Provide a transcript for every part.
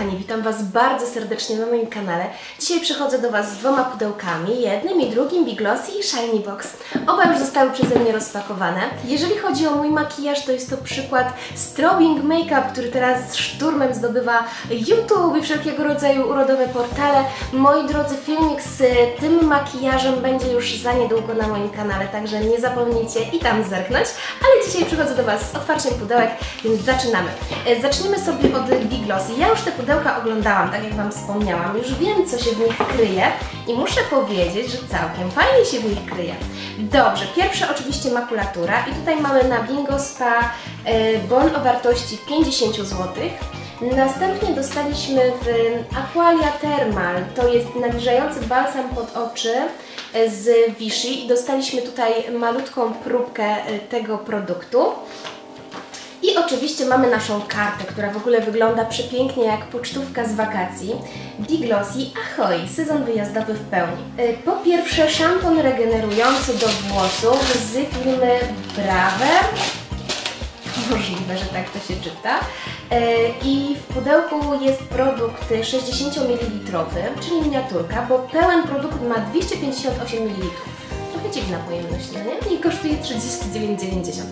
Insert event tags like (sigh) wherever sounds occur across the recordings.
Kochani, witam Was bardzo serdecznie na moim kanale. Dzisiaj przychodzę do Was z dwoma pudełkami, jednym i drugim Big Glossy i Shiny Box. Oba już zostały przeze mnie rozpakowane. Jeżeli chodzi o mój makijaż, to jest to przykład strobing make-up, który teraz szturmem zdobywa YouTube i wszelkiego rodzaju urodowe portale. Moi drodzy, filmik z tym makijażem będzie już za niedługo na moim kanale, także nie zapomnijcie i tam zerknąć. Ale dzisiaj przychodzę do Was z otwarciem pudełek, więc zaczynamy. E, Zaczniemy sobie od Big Glossy. Ja już te pudełka oglądałam, tak jak Wam wspomniałam, już wiem co się w nich kryje i muszę powiedzieć, że całkiem fajnie się w nich kryje. Dobrze, pierwsze oczywiście makulatura i tutaj mamy na Bingo Spa e, bon o wartości 50 zł. Następnie dostaliśmy w Aqualia Thermal, to jest nawilżający balsam pod oczy e, z Vichy i dostaliśmy tutaj malutką próbkę e, tego produktu. I oczywiście mamy naszą kartę, która w ogóle wygląda przepięknie jak pocztówka z wakacji. Big Glossy Ahoy, sezon wyjazdowy w pełni. Y, Po pierwsze szampon regenerujący do włosów z firmy Braver. Możliwe, że tak to się czyta. Y, I w pudełku jest produkt 60 ml, czyli miniaturka, bo pełen produkt ma 258 ml. Trochę dziwna pojemność, no nie? I kosztuje 39,90.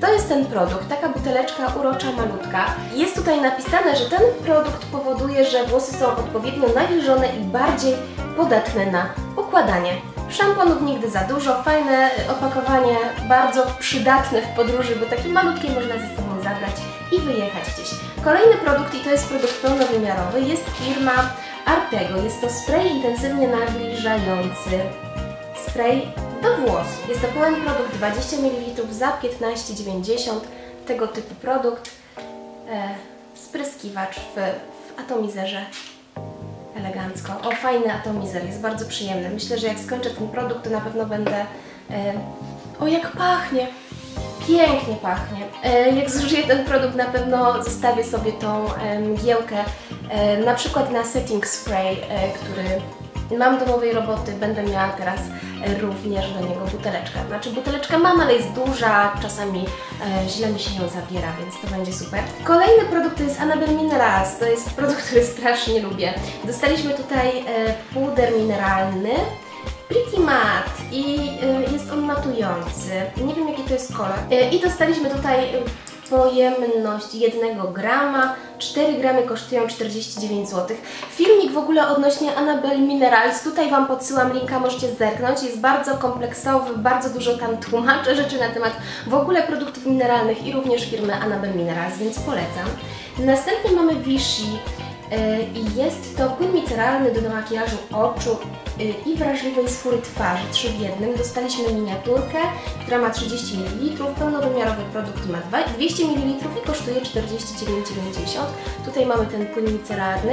To jest ten produkt, taka buteleczka urocza, malutka. Jest tutaj napisane, że ten produkt powoduje, że włosy są odpowiednio nawilżone i bardziej podatne na układanie. Szamponów nigdy za dużo, fajne opakowanie, bardzo przydatne w podróży, bo takie malutkie można ze sobą zabrać i wyjechać gdzieś. Kolejny produkt, i to jest produkt pełnowymiarowy, jest firma Artego. Jest to spray intensywnie nawilżający. Spray do włosów. Jest to pełen produkt 20 ml za 15,90 tego typu produkt. E, spryskiwacz w, w atomizerze elegancko. O, fajny atomizer, jest bardzo przyjemny. Myślę, że jak skończę ten produkt, to na pewno będę... E, o, jak pachnie! Pięknie pachnie. E, jak zużyję ten produkt, na pewno zostawię sobie tą e, mgiełkę, e, na przykład na setting spray, który mam domowej roboty, będę miała teraz e, również do niego buteleczkę. Znaczy buteleczkę mam, ale jest duża, czasami e, źle mi się ją zabiera, więc to będzie super. Kolejny produkt to jest Annabelle Minerals, to jest produkt, który strasznie lubię. Dostaliśmy tutaj e, puder mineralny, Pretty Matte i y, jest on matujący. Nie wiem jaki to jest kolor. Y, I dostaliśmy tutaj y, pojemność 1 grama. 4 gramy kosztują 49 zł. Filmik w ogóle odnośnie Annabelle Minerals, tutaj Wam podsyłam linka, możecie zerknąć. Jest bardzo kompleksowy, bardzo dużo tam tłumaczę rzeczy na temat w ogóle produktów mineralnych i również firmy Annabelle Minerals, więc polecam. Następnie mamy Vichy. I jest to płyn miceralny do makijażu oczu i wrażliwej skóry twarzy, 3 w jednym. Dostaliśmy miniaturkę, która ma 30 ml, pełnowymiarowy produkt ma 200 ml i kosztuje 49,90. Tutaj mamy ten płyn micelarny.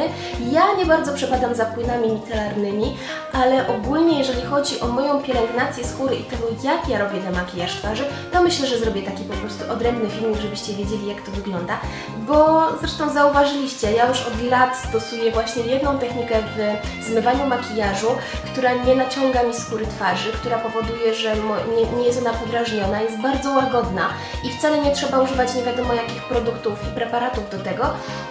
Ja nie bardzo przepadam za płynami micelarnymi, ale ogólnie jeżeli chodzi o moją pielęgnację skóry i tego jak ja robię makijaż twarzy, to myślę, że zrobię taki po prostu odrębny filmik, żebyście wiedzieli jak to wygląda, bo zresztą zauważyliście, ja już od lat stosuję właśnie jedną technikę w zmywaniu makijażu, która nie naciąga mi skóry twarzy, która powoduje, że nie, nie jest ona podrażniona, jest bardzo łagodna i wcale nie trzeba używać nie wiadomo jakich produktów i preparatów do tego.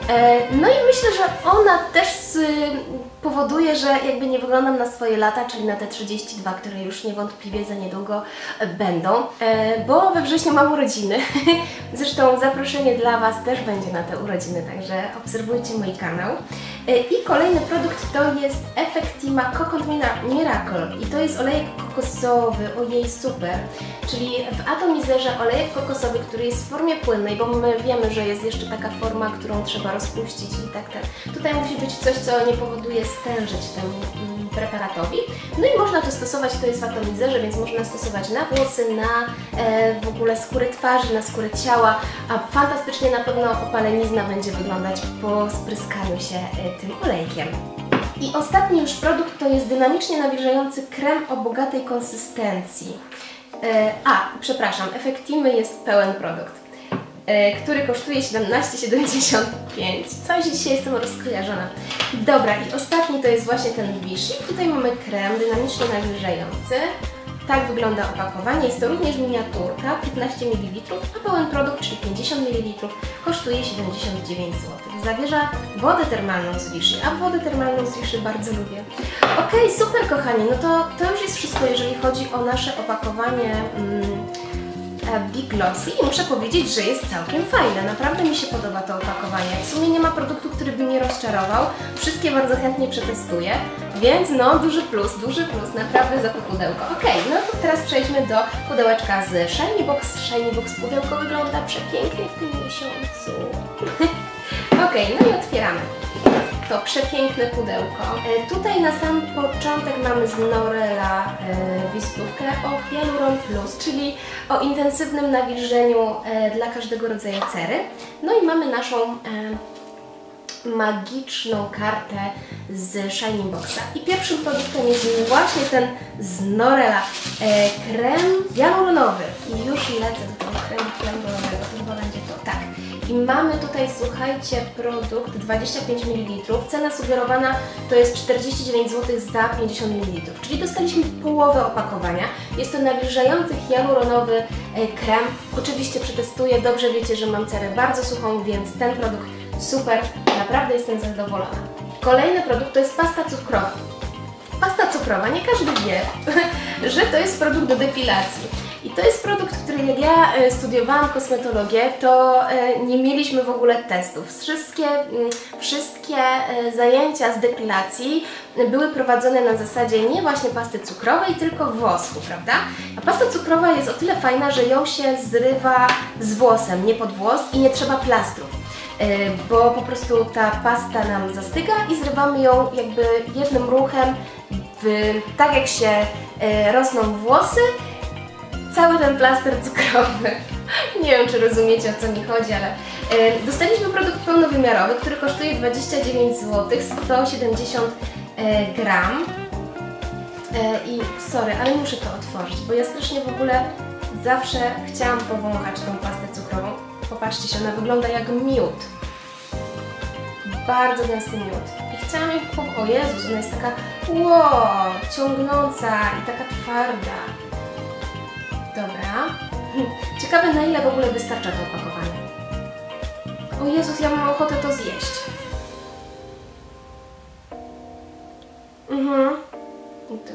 E, no i myślę, że ona też powoduje, że jakby nie wyglądam na swoje lata, czyli na te 32, które już niewątpliwie za niedługo będą, e, bo we wrześniu mam urodziny. (laughs) Zresztą zaproszenie dla Was też będzie na te urodziny, także obserwujcie mój kanał. E, I kolejny produkt to jest Effectima Coconut Miracle. I to jest olejek kokosowy, ojej super, czyli w atomizerze olejek kokosowy, który jest w formie płynnej, bo my wiemy, że jest jeszcze taka forma, którą trzeba rozpuścić i tak, tak. Tutaj musi być coś, co nie powoduje stężyć temu preparatowi. No i można to stosować, to jest w atomizerze, więc można stosować na włosy, na e, w ogóle skórę twarzy, na skórę ciała, a fantastycznie na pewno opalenizna będzie wyglądać po spryskaniu się e, tym olejkiem. I ostatni już produkt to jest dynamicznie nawilżający krem o bogatej konsystencji. E, a, przepraszam, Effectimy jest pełen produkt, który kosztuje 17,75. Coś dzisiaj jestem rozkojarzona. Dobra, i ostatni to jest właśnie ten Vichy. Tutaj mamy krem dynamicznie nawilżający. Tak wygląda opakowanie. Jest to również miniaturka 15 ml, a pełen produkt, czyli 50 ml, kosztuje 79 zł. Zawierza wodę termalną z Vichy, a wodę termalną z Vichy bardzo lubię. Ok, super kochani, no to, to już jest wszystko, jeżeli chodzi o nasze opakowanie. Mm, E, Big Glossy i muszę powiedzieć, że jest całkiem fajne. Naprawdę mi się podoba to opakowanie. W sumie nie ma produktu, który by mnie rozczarował. Wszystkie bardzo chętnie przetestuję, więc no duży plus, duży plus naprawdę za to pudełko. Ok, no to teraz przejdźmy do pudełeczka z Shiny Box. Shiny Box pudełko wygląda przepięknie w tym miesiącu. (laughs) ok, no i otwieramy to przepiękne pudełko. E, tutaj na sam początek mamy z Norela e, wizytówkę o Hyaluron Plus, czyli o intensywnym nawilżeniu e, dla każdego rodzaju cery. No i mamy naszą magiczną kartę z Shining Boxa. I pierwszym produktem jest właśnie ten z Norela krem hialuronowy. I już lecę do tego kremu hialuronowego, I mamy tutaj, słuchajcie, produkt 25 ml. Cena sugerowana to jest 49 zł za 50 ml, czyli dostaliśmy połowę opakowania. Jest to nawilżający hialuronowy e, krem. Oczywiście przetestuję, dobrze wiecie, że mam cerę bardzo suchą, więc ten produkt super, naprawdę jestem zadowolona. Kolejny produkt to jest pasta cukrowa. Pasta cukrowa, nie każdy wie, (laughs) że to jest produkt do depilacji. I to jest produkt, który jak ja e, studiowałam kosmetologię, to e, nie mieliśmy w ogóle testów. Wszystkie, mm, wszystkie e, zajęcia z depilacji były prowadzone na zasadzie nie właśnie pasty cukrowej, tylko wosku, prawda? A pasta cukrowa jest o tyle fajna, że ją się zrywa z włosem, nie pod włos i nie trzeba plastrów bo po prostu ta pasta nam zastyga i zrywamy ją jakby jednym ruchem, w, tak jak się rosną włosy, cały ten plaster cukrowy. (laughs) Nie wiem, czy rozumiecie o co mi chodzi, ale e, dostaliśmy produkt pełnowymiarowy, który kosztuje 29 zł, 170 e, gram. E, I sorry, ale muszę to otworzyć, bo ja strasznie w ogóle zawsze chciałam powąchać tą pastę cukrową. Popatrzcie się, ona wygląda jak miód. Bardzo gęsty miód. I chciałam ją. O Jezus, ona jest taka wow, ciągnąca i taka twarda. Ciekawe na ile w ogóle wystarcza to opakowanie. O Jezus, ja mam ochotę to zjeść. Mhm. I tu.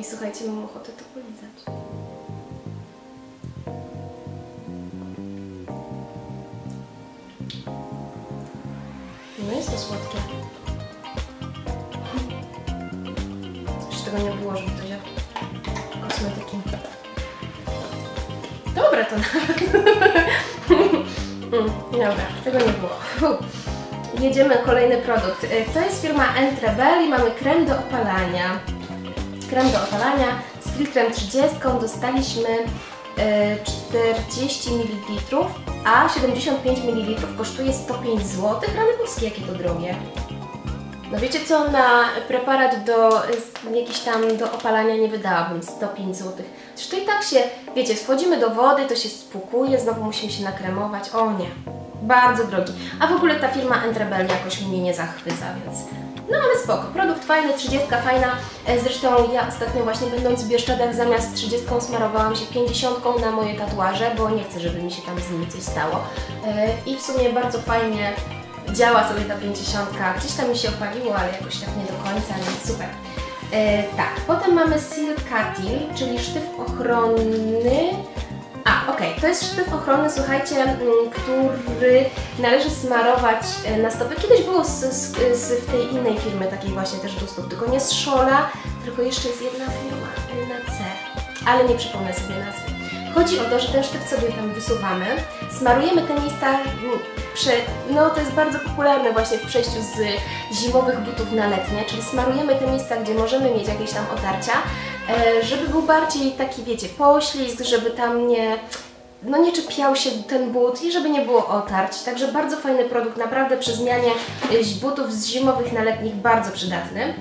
I słuchajcie, mam ochotę to polizać. No jest to słodkie. Jeszcze tego nie było, żeby to kosmetyki. Dobre to mm, Dobra, tego nie było. Jedziemy kolejny produkt. Y, to jest firma Entrebel i mamy krem do opalania. Krem do opalania z filtrem 30 dostaliśmy 40 y, ml, a 75 ml kosztuje 105 zł. Rany boskie, jakie to drogie. No wiecie co, na preparat do jakiś tam do opalania nie wydałabym 105 zł. Zresztą i tak się, wiecie, wchodzimy do wody, to się spłukuje, znowu musimy się nakremować. O nie, bardzo drogi. A w ogóle ta firma Entrebel jakoś mnie nie zachwyca, więc... No ale spoko, produkt fajny, 30 fajna. E, zresztą ja ostatnio właśnie będąc w Bieszczadach zamiast 30 smarowałam się 50 na moje tatuaże, bo nie chcę, żeby mi się tam z nimi coś stało. E, I w sumie bardzo fajnie działa sobie ta 50. Gdzieś tam mi się opaliło, ale jakoś tak nie do końca, więc super. E, tak, potem mamy Silk czyli sztyw ochronny. A, okej, okay. to jest sztyw ochronny, słuchajcie, który należy smarować e, na stopy. Kiedyś było z, z, z, w tej innej firmy takiej właśnie też do stóp, tylko nie z Szola, tylko jeszcze jest jedna firma na C, ale nie przypomnę sobie nazwy. Chodzi o to, że ten sztyw sobie tam wysuwamy, smarujemy te miejsca, no to jest bardzo popularne właśnie w przejściu z zimowych butów na letnie, czyli smarujemy te miejsca, gdzie możemy mieć jakieś tam otarcia, e, żeby był bardziej taki, wiecie, poślizg, żeby tam nie no nie czepiał się ten but i żeby nie było otarć. Także bardzo fajny produkt, naprawdę przy zmianie butów z zimowych na letnich bardzo przydatny.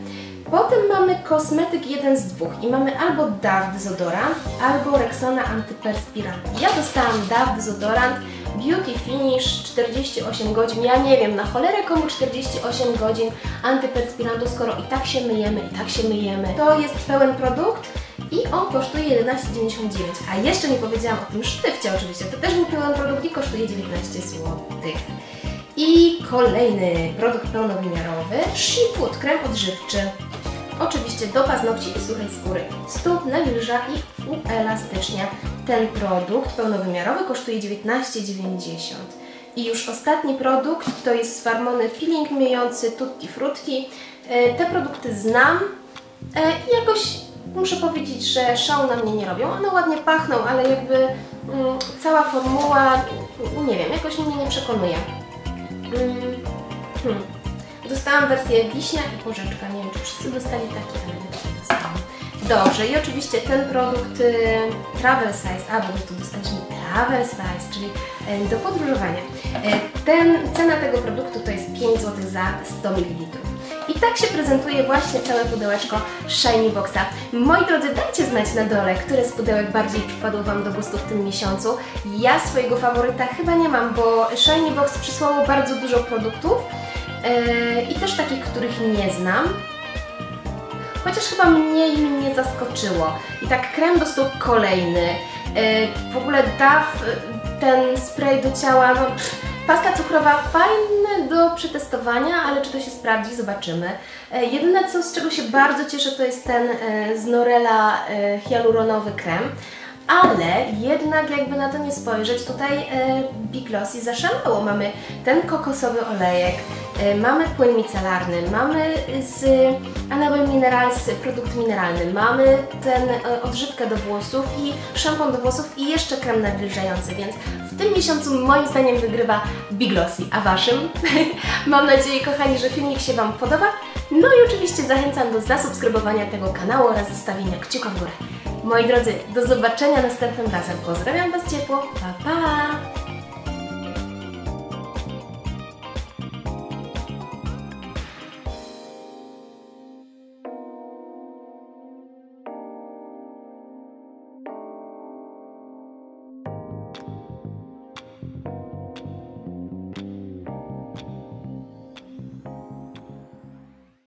Potem mamy kosmetyk jeden z dwóch i mamy albo DAW dezodorant, albo Rexona antyperspirant. Ja dostałam DAW dezodorant Beauty Finish 48 godzin. Ja nie wiem, na cholerę komu 48 godzin antyperspirantu, skoro i tak się myjemy, i tak się myjemy. To jest pełen produkt i on kosztuje 11,99. A jeszcze nie powiedziałam o tym sztywcie oczywiście. To też był pełen produkt i kosztuje 19 zł. I kolejny produkt pełnowymiarowy, Shefood, krem odżywczy. Oczywiście do paznokci i suchej skóry. Stóp nawilża i uelastycznia. Ten produkt pełnowymiarowy kosztuje 19,90. I już ostatni produkt to jest Farmony Peeling Myjący Tutti Frutti. E, Te produkty znam e, i jakoś muszę powiedzieć, że szału na mnie nie robią. One ładnie pachną, ale jakby mm, cała formuła, nie wiem, jakoś mnie nie przekonuje. Mm, hmm. Dostałam wersję wiśnia i porzeczka. Nie wiem, czy wszyscy dostali taki, ale. Dobrze, i oczywiście ten produkt y, Travel Size, a bo my tu dostaliśmy Travel Size, czyli y, do podróżowania. Y, ten, cena tego produktu to jest 5 zł za 100 ml. I tak się prezentuje właśnie całe pudełeczko Shiny Boxa. Moi drodzy, dajcie znać na dole, które z pudełek bardziej przypadło Wam do gustu w tym miesiącu. Ja swojego faworyta chyba nie mam, bo Shiny Box przysłało bardzo dużo produktów i też takich, których nie znam. Chociaż chyba mniej mnie zaskoczyło. I tak krem do stóp kolejny. Yy, w ogóle DAF, yy, ten spray do ciała, no pff, Pasta cukrowa fajne do przetestowania, ale czy to się sprawdzi, zobaczymy. E, jedyne co, z czego się bardzo cieszę, to jest ten e, z Norela e, hialuronowy krem. Ale jednak jakby na to nie spojrzeć, tutaj e, Big Glossy zaszalało. Mamy ten kokosowy olejek, mamy płyn micelarny, mamy z Anabel Minerals produkt mineralny, mamy ten e, odżywkę do włosów i szampon do włosów i jeszcze krem nawilżający, więc w tym miesiącu moim zdaniem wygrywa Big Glossy, a Waszym? (laughs) Mam nadzieję, kochani, że filmik się Wam podoba. No i oczywiście zachęcam do zasubskrybowania tego kanału oraz zostawienia kciuka w górę. Moi drodzy, do zobaczenia następnym razem. Pozdrawiam Was ciepło. Pa, pa!